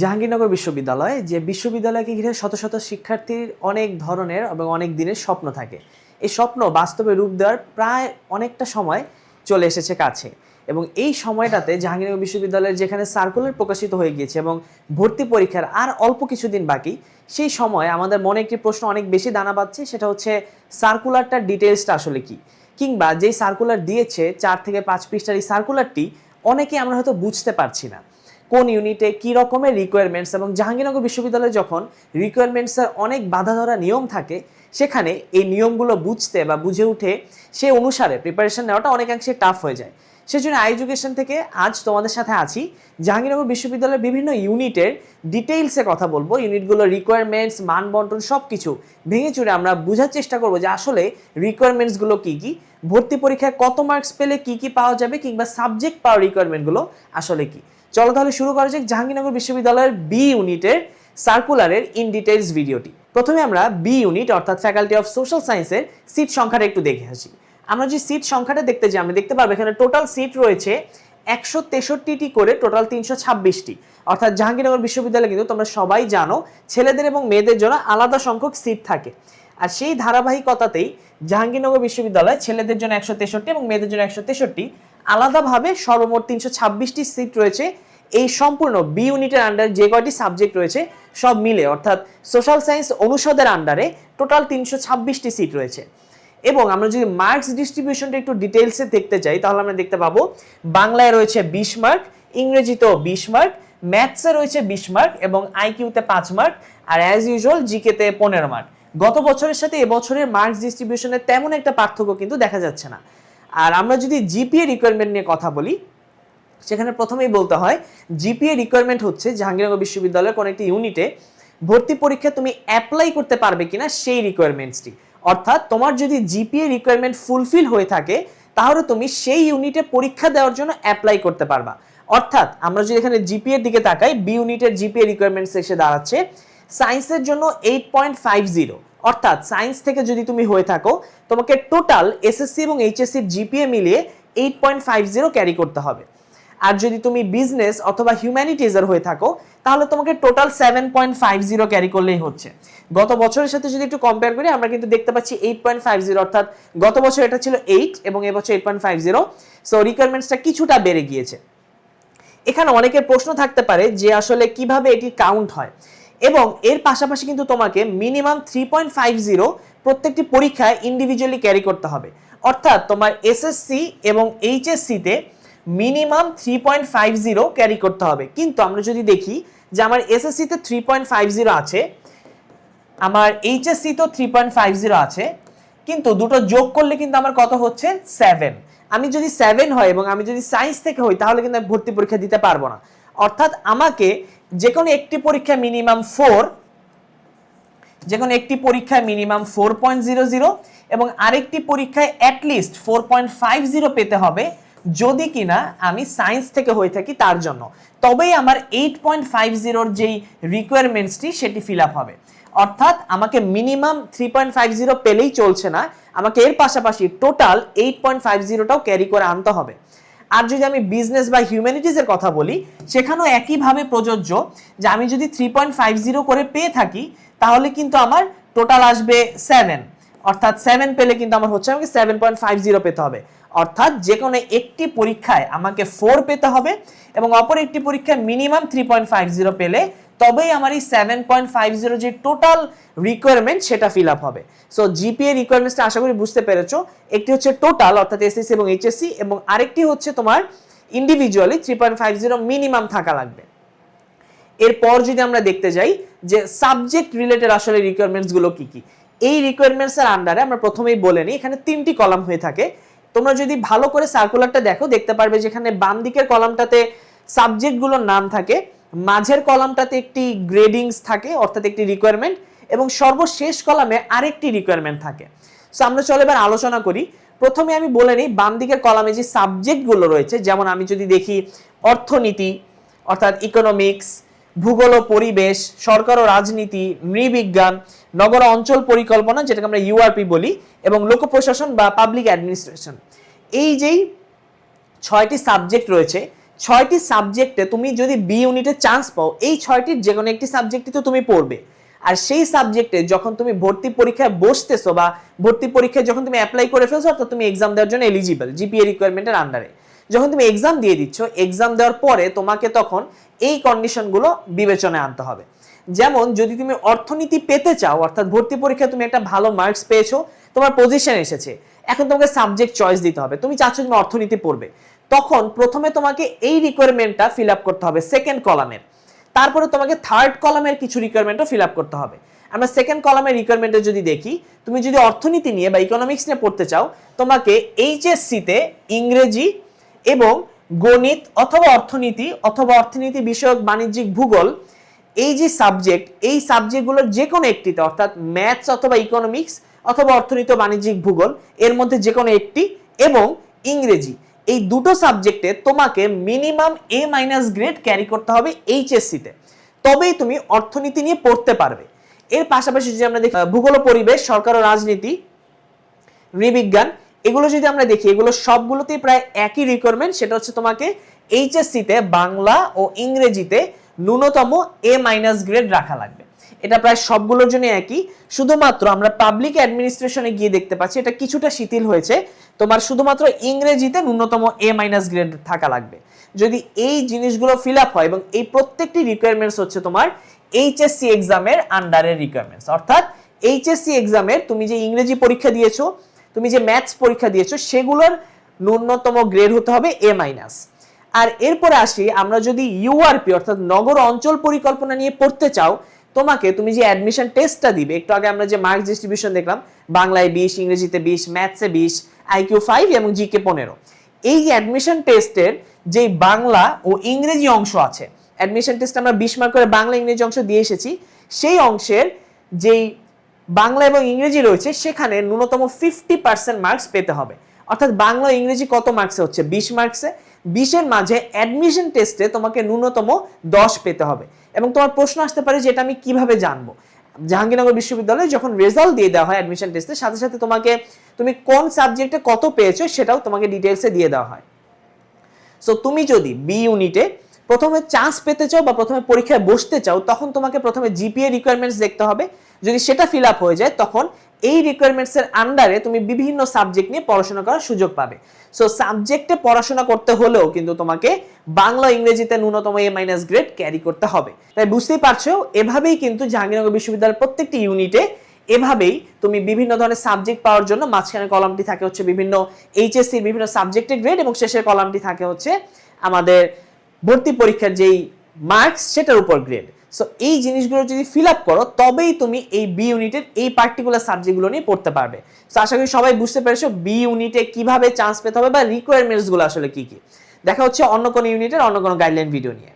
জাহাঙ্গীরনগর বিশ্ববিদ্যালয়, যে বিশ্ববিদ্যালয়কে ঘিরে শত শত শিক্ষার্থীর অনেক ধরনের এবং অনেক দিনের স্বপ্ন থাকে। এই স্বপ্ন বাস্তবে রূপ দেওয়ার প্রায় অনেকটা সময় চলে এসেছে কাছে। এবং এই সময়টাতে জাহাঙ্গীরনগর বিশ্ববিদ্যালয়ের যেখানে সার্কুলার প্রকাশিত হয়ে গিয়েছে এবং ভর্তি পরীক্ষার আর অল্প কিছুদিন বাকি, সেই সময় আমাদের মনে একটি প্রশ্ন অনেক বেশি দানা বাঁধছে, সেটা হচ্ছে সার্কুলারটার ডিটেলসটা আসলে কি? কিংবা যেই সার্কুলার দিয়েছে, চার থেকে পাঁচ পৃষ্ঠার এই সার্কুলারটি অনেকে আমরা হয়তো বুঝতে পারছি না। কোন ইউনিটে কি রকমের রিকোয়ারমেন্টস এবং জাহাঙ্গীরনগর বিশ্ববিদ্যালয়ে যখন রিকোয়ারমেন্টসের অনেক বাধা ধরা নিয়ম থাকে, সেখানে এই নিয়মগুলো বুঝতে বা বুঝে উঠে সে অনুসারে প্রিপারেশন নেওয়াটা অনেকাংশে টাফ হয়ে যায়। সেজন্য আই এডুকেশন থেকে আজ তোমাদের সাথে আছি। জাহাঙ্গীরনগর বিশ্ববিদ্যালয়ের বিভিন্ন ইউনিটের ডিটেইলসে কথা বলব। ইউনিটগুলোর রিকোয়ারমেন্টস মান বন্টন সব কিছু ভেঙে চুরে আমরা বোঝার চেষ্টা করব যে আসলে রিকোয়ারমেন্টসগুলো কী কী, ভর্তি পরীক্ষায় কত মার্কস পেলে কি কি পাওয়া যাবে কিংবা সাবজেক্ট পাওয়ার রিকোয়ারমেন্টগুলো আসলে কি। চলো তাহলে শুরু করা যাক জাহাঙ্গীরনগর বিশ্ববিদ্যালয়ের বি ইউনিটের সার্কুলারের ইন ডিটেইলস ভিডিওটি প্রথমে আমরা বি ইউনিট অর্থাৎ ফ্যাকাল্টি অফ সোশ্যাল সায়েন্সের সিট সংখ্যাটা একটু দেখে আসি। আমরা যে সিট সংখ্যাটা দেখতে যাই, আমরা দেখতে পারব এখানে টোটাল সিট রয়েছে একশো তেষট্টিটি করে টোটাল তিনশো ছাব্বিশটি। অর্থাৎ জাহাঙ্গীরনগর বিশ্ববিদ্যালয়ে কিন্তু তোমরা সবাই জানো, ছেলেদের এবং মেয়েদের জন্য আলাদা সংখ্যক সিট থাকে। আর সেই ধারাবাহিকতাতেই জাহাঙ্গীরনগর বিশ্ববিদ্যালয় ছেলেদের জন্য একশো তেষট্টি এবং মেয়েদের জন্য একশো তেষট্টি। আলাদাভাবে সর্বমোট তিনশো ছাব্বিশটি সিট রয়েছে। এই সম্পূর্ণ বি ইউনিটের আন্ডারে যে কয়টি সাবজেক্ট রয়েছে, সব মিলে অর্থাৎ সোশ্যাল সায়েন্স অনুষদের আন্ডারে টোটাল তিনশো ছাব্বিশটি সিট রয়েছে। এবং আমরা যদি মার্কস ডিস্ট্রিবিউশনটা একটু ডিটেলসে দেখতে চাই তাহলে আমরা দেখতে পাবো, বাংলায় রয়েছে বিশ মার্ক ইংরেজিতেও বিশ মার্ক ম্যাথসে রয়েছে বিশ মার্ক এবং আইকিউতে পাঁচ মার্ক আর অ্যাজ ইউজুয়াল জিকেতে পনেরো মার্ক গত বছরের সাথে এবছরের মার্কস ডিস্ট্রিবিউশনে তেমন একটা পার্থক্য কিন্তু দেখা যাচ্ছে না। আর আমরা যদি জিপিএ রিকোয়ারমেন্ট নিয়ে কথা বলি, সেখানে প্রথমেই বলতে হয়, জিপিএ রিকোয়ারমেন্ট হচ্ছে জাহাঙ্গীরনগর বিশ্ববিদ্যালয়ের কোনো একটি ইউনিটে ভর্তি পরীক্ষা তুমি অ্যাপ্লাই করতে পারবে কিনা সেই রিকোয়ারমেন্টসটি অর্থাৎ তোমার যদি জিপিএ রিকোয়ারমেন্ট ফুলফিল হয়ে থাকে, তাহলে তুমি সেই ইউনিটে পরীক্ষা দেওয়ার জন্য অ্যাপ্লাই করতে পারবা। অর্থাৎ আমরা যদি এখানে জিপিএর দিকে তাকাই বি ইউনিটের জিপিএ রিকোয়ারমেন্টস এসে দাঁড়াচ্ছে সায়েন্সের জন্য এইট পয়েন্ট ফাইভ জিরো অর্থাৎ সায়েন্স থেকে যদি তুমি হয়ে থাকো, তোমাকে টোটাল এসএসসি এবং এইচএসসির জিপিএ মিলিয়ে eight point five zero carry করতে হবে। আর যদি তুমি বিজনেস অথবা হিউম্যানিটিজের হয়ে থাকো, তাহলে তোমাকে total seven point five zero carry করলেই হচ্ছে। গত বছরের সাথে যদি একটু কম্পেয়ার করি, আমরা কিন্তু দেখতে পাচ্ছি এইট পয়েন্ট ফাইভ জিরো অর্থাৎ গত বছর এটা ছিল এইট এবং এবছর eight point five zero so রিকোয়ারমেন্টসটা কিছুটা বেড়ে গিয়েছে। এখানে অনেকের প্রশ্ন থাকতে পারে যে আসলে কীভাবে এটি কাউন্ট হয়। এবং এর পাশাপাশি কিন্তু তোমাকে minimum three point five zero প্রত্যেকটি পরীক্ষায় ইন্ডিভিজুয়ালি ক্যারি করতে হবে। অর্থাৎ তোমার এসএসসি এবং এইচএসসিতে minimum three point five zero carry করতে হবে। কিন্তু আমরা যদি দেখি যে আমার এসএসসিতে থ্রি পয়েন্ট ফাইভ জিরো আছে, আমার এইচএসসি তো থ্রি পয়েন্ট ফাইভ জিরো আছে, কিন্তু দুটো যোগ করলে কিন্তু আমার কত হচ্ছে? সেভেন আমি যদি সেভেন হয় এবং আমি যদি সায়েন্স থেকে হই, তাহলে কিন্তু আমি ভর্তি পরীক্ষা দিতে পারব না। অর্থাৎ আমাকে যে কোনো একটি পরীক্ষা মিনিমাম ফোর যে কোনো একটি পরীক্ষায় minimum four point zero zero এবং আরেকটি পরীক্ষায় at least four point five zero পেতে হবে, যদি কিনা আমি সায়েন্স থেকে হয়ে থাকি তার জন্য। তবেই আমার এইট পয়েন্ট ফাইভ জিরোর যেই রিকোয়ারমেন্টসটি সেটি ফিল আপ হবে। অর্থাৎ আমাকে minimum three point five zero পেলেই চলছে না, আমাকে এর পাশাপাশি টোটাল এইট পয়েন্ট ফাইভ জিরোটাও ক্যারি করে আনতে হবে। আর যদি আমি বিজনেস বা হিউম্যানিটিসের কথা বলি, সেখানেও একইভাবে প্রযোজ্য যে আমি যদি থ্রি পয়েন্ট ফাইভ জিরো করে পেয়ে থাকি, তাহলে কিন্তু আমার টোটাল আসবে সেভেন অর্থাৎ সেভেন পেলে কিন্তু আমার হচ্ছে আমাকে সেভেন পয়েন্ট ফাইভ জিরো পেতে হবে। অর্থাৎ যে কোনো একটি পরীক্ষায় আমাকে ফোর পেতে হবে এবং অপর একটি পরীক্ষায় minimum three point five zero পেলে তবেই আমার এই সেভেন পয়েন্ট ফাইভ জিরো যে টোটাল রিকোয়ারমেন্ট সেটা ফিল আপ হবে। সো জিপিএ রিকোয়ারমেন্টসটা আশা করি বুঝতে পেরেছ। একটি হচ্ছে টোটাল অর্থাৎ এসএসসি এবং এইচএসসি এবং আরেকটি হচ্ছে তোমার individually three point five zero minimum থাকা লাগবে। এরপর যদি আমরা দেখতে যাই যে সাবজেক্ট রিলেটেড আসলে রিকোয়ারমেন্টসগুলো কি কি। এই রিকোয়ারমেন্টসের আন্ডারে আমরা প্রথমেই বলে নিই, এখানে তিনটি কলাম হয়ে থাকে। তোমরা যদি ভালো করে সার্কুলারটা দেখো, দেখতে পারবে যেখানে বাম দিকের কলামটাতে সাবজেক্টগুলোর নাম থাকে। মাঝের কলামটাতে একটি গ্রেডিংস থাকে, অর্থাৎ একটি রিকোয়ারমেন্ট এবং সর্বশেষ কলামে আরেকটি রিকোয়ারমেন্ট থাকে। সো আমরা চলো এবার আলোচনা করি। প্রথমে আমি বলে নিই, বাম দিকের কলামে যে সাবজেক্টগুলো রয়েছে, যেমন আমি যদি দেখি অর্থনীতি, অর্থাৎ ইকোনমিক্স ভূগোল ও পরিবেশ, সরকার ও রাজনীতি, নৃবিজ্ঞান, নগর অঞ্চল পরিকল্পনা, যেটাকে আমরা ইউআরপি বলি, এবং লোক প্রশাসন বা পাবলিক অ্যাডমিনিস্ট্রেশন এই যেই ছয়টি সাবজেক্ট রয়েছে ছয়টি সাবজেক্টে তুমি যদি বি ইউনিটে চান্স পাও, এই ছয়টির যে কোনো একটি সাবজেক্টে তো তুমি পড়বে। আর সেই সাবজেক্টে যখন তুমি ভর্তি পরীক্ষায় বসতেছো বা ভর্তি পরীক্ষায় যখন তুমি অ্যাপ্লাই করে ফেলছো, অর্থাৎ তুমি এক্সাম দেওয়ার জন্য এলিজিবল জিপিএ রিকোয়ারমেন্টের আন্ডারে যখন তুমি এক্সাম দিয়ে দিচ্ছ এক্সাম দেওয়ার পরে তোমাকে তখন এই কন্ডিশনগুলো বিবেচনায় আনতে হবে। যেমন, যদি তুমি অর্থনীতি পেতে চাও, অর্থাৎ ভর্তি পরীক্ষায় তুমি একটা ভালো মার্কস পেয়েছ, তোমার পজিশন এসেছে। এখন তোমাকে সাবজেক্ট চয়েস দিতে হবে। তুমি চাচ্ছ তুমি অর্থনীতি পড়বে। তখন প্রথমে তোমাকে এই রিকোয়ারমেন্টটা ফিল আপ করতে হবে সেকেন্ড কলামের তারপরে তোমাকে থার্ড কলামের কিছু রিকোয়ারমেন্টও ফিল আপ করতে হবে। আমরা সেকেন্ড কলামের রিকোয়ারমেন্টে যদি দেখি, তুমি যদি অর্থনীতি নিয়ে বা ইকোনমিক্স নিয়ে পড়তে চাও, তোমাকে এইচএসসিতে ইংরেজি এবং গণিত অথবা অর্থনীতি অথবা অর্থনীতি বিষয়ক বাণিজ্যিক ভূগোল এই যে সাবজেক্ট এই সাবজেক্টগুলোর যে কোনো একটিতে, অর্থাৎ ম্যাথস অথবা ইকোনমিক্স অথবা অর্থনীতি বাণিজ্যিক ভূগোল, এর মধ্যে যে কোনো একটি এবং ইংরেজি, এই দুটো সাবজেক্টে তোমাকে minimum A minus grade carry করতে হবে এইচএসসিতে তবেই তুমি অর্থনীতি নিয়ে পড়তে পারবে। এর পাশাপাশি যদি আমরা দেখি ভূগোল পরিবেশ, সরকার ও রাজনীতি, নৃবিজ্ঞান, এগুলো যদি আমরা দেখি, এগুলো সবগুলোতেই প্রায় একই রিকোয়ারমেন্ট সেটা হচ্ছে তোমাকে এইচএসসিতে বাংলা ও ইংরেজিতে ন্যূনতম এ মাইনাস গ্রেড রাখা লাগবে। এটা প্রায় সবগুলোর জন্য একই। শুধুমাত্র আমরা পাবলিক অ্যাডমিনিস্ট্রেশনে গিয়ে দেখতে পাচ্ছি, এটা কিছুটা শিথিল হয়েছে। তোমার শুধুমাত্র ইংরেজিতে ন্যূনতম এ মাইনাস গ্রেড থাকা লাগবে। যদি এই জিনিসগুলো ফিল আপ হয় এবং এই প্রত্যেকটি রিকোয়ারমেন্টস হচ্ছে তোমার এইচএসসি এক্সামের আন্ডারের রিকোয়ারমেন্টস অর্থাৎ এইচএসসি এক্সামের তুমি যে ইংরেজি পরীক্ষা দিয়েছ, তুমি যে ম্যাথস পরীক্ষা দিয়েছ, সেগুলোর ন্যূনতম গ্রেড হতে হবে এ মাইনাস আর এরপরে আসি, আমরা যদি ইউআরপি অর্থাৎ নগর অঞ্চল পরিকল্পনা নিয়ে পড়তে চাও, তোমাকে তুমি যে অ্যাডমিশন টেস্টটা দিবে, একটু আগে আমরা যে মার্কস ডিস্ট্রিবিউশন দেখলাম, বাংলায় বিশ, ইংরেজিতে বিশ ম্যাথসে বিশ আইকিউ ফাইভ এবং জিকে পনেরো। এই অ্যাডমিশন টেস্টের যে বাংলা ও ইংরেজি অংশ আছে অ্যাডমিশন টেস্ট আমরা বিশ মার্ক করে বাংলা, ইংরেজি অংশ দিয়ে এসেছি, সেই অংশের যেই বাংলা এবং ইংরেজি রয়েছে, সেখানে ন্যূনতম ফিফটি পার্সেন্ট মার্কস পেতে হবে। অর্থাৎ বাংলা, ইংরেজি কত মার্কসে হচ্ছে? বিশ মার্কসে বিশের মাঝে অ্যাডমিশন টেস্টে তোমাকে ন্যূনতম দশ পেতে হবে। এবং তোমার প্রশ্ন আসতে পারে যে এটা আমি কীভাবে জানব? জাহাঙ্গীরনগর বিশ্ববিদ্যালয়ে যখন রেজাল্ট দিয়ে দেওয়া হয় অ্যাডমিশন টেস্টে সাথে সাথে তোমাকে, তুমি কোন সাবজেক্টে কত পেয়েছ সেটাও তোমাকে ডিটেলসে দিয়ে দেওয়া হয়। সো তুমি যদি বি ইউনিটে প্রথমে চান্স পেতে চাও বা প্রথমে পরীক্ষায় বসতে চাও, তখন তোমাকে প্রথমে জিপিএ রিকোয়ারমেন্টস দেখতে হবে। যদি সেটা ফিল আপ হয়ে যায়, তখন এই রিকোয়ারমেন্টস এর আন্ডারে তুমি বিভিন্ন সাবজেক্ট নিয়ে পড়াশোনা করার সুযোগ পাবে। সো সাবজেক্টে পড়াশোনা করতে হলেও কিন্তু তোমাকে বাংলা, ইংরেজিতে ন্যূনতম এ মাইনাস গ্রেড ক্যারি করতে হবে। তাই বুঝতেই পারছ, এভাবেই কিন্তু জাহাঙ্গীরনগর বিশ্ববিদ্যালয়ের প্রত্যেকটি ইউনিটে এভাবেই তুমি বিভিন্ন ধরনের সাবজেক্ট পাওয়ার জন্য মাঝখানে কলামটি থাকে হচ্ছে বিভিন্ন এইচএসসির বিভিন্ন সাবজেক্টের গ্রেড এবং শেষের কলামটি থাকে হচ্ছে আমাদের ভর্তি পরীক্ষার যেই মার্কস সেটার উপর গ্রেড সো এই জিনিসগুলো যদি ফিল আপ করো, তবেই তুমি এই বি ইউনিটের এই পার্টিকুলার সাবজেক্টগুলো নিয়ে পড়তে পারবে। সো আশা করি সবাই বুঝতে পেরেছ বি ইউনিটে কীভাবে চান্স পেতে হবে বা রিকোয়ারমেন্টসগুলো আসলে কি কি। দেখা হচ্ছে অন্য কোনো ইউনিটের অন্য কোনো গাইডলাইন ভিডিও নিয়ে।